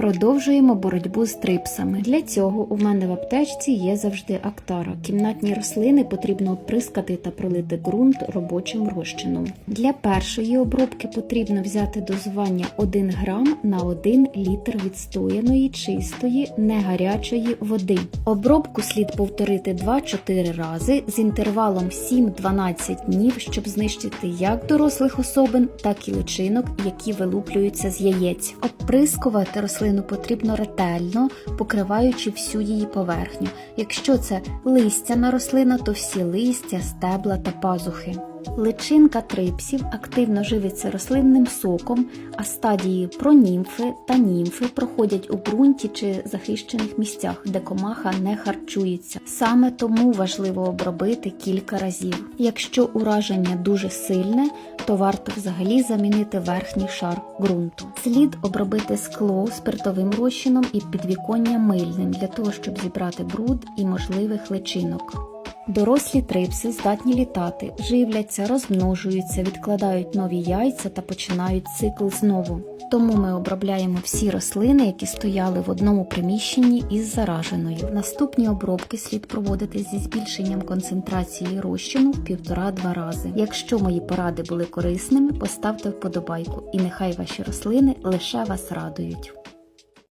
Продовжуємо боротьбу з трипсами. Для цього у мене в аптечці є завжди актара. Кімнатні рослини потрібно оприскати та пролити ґрунт робочим розчином. Для першої обробки потрібно взяти дозування 1 грам на 1 літр відстояної, чистої, негарячої води. Обробку слід повторити 2-4 рази з інтервалом 7-12 днів, щоб знищити як дорослих особин, так і личинок, які вилуплюються з яєць. Оприскувати рослину потрібно ретельно, покриваючи всю її поверхню. Якщо це листяна рослина, то всі листя, стебла та пазухи. Личинка трипсів активно живиться рослинним соком, а стадії пронімфи та німфи проходять у ґрунті чи захищених місцях, де комаха не харчується. Саме тому важливо обробити кілька разів. Якщо ураження дуже сильне, то варто взагалі замінити верхній шар ґрунту. Слід обробити скло спиртовим розчином і підвіконня мильним для того, щоб зібрати бруд і можливих личинок. Дорослі трипси здатні літати, живляться, розмножуються, відкладають нові яйця та починають цикл знову. Тому ми обробляємо всі рослини, які стояли в одному приміщенні із зараженою. Наступні обробки слід проводити зі збільшенням концентрації розчину в півтора-два рази. Якщо мої поради були корисними, поставте вподобайку, і нехай ваші рослини лише вас радують.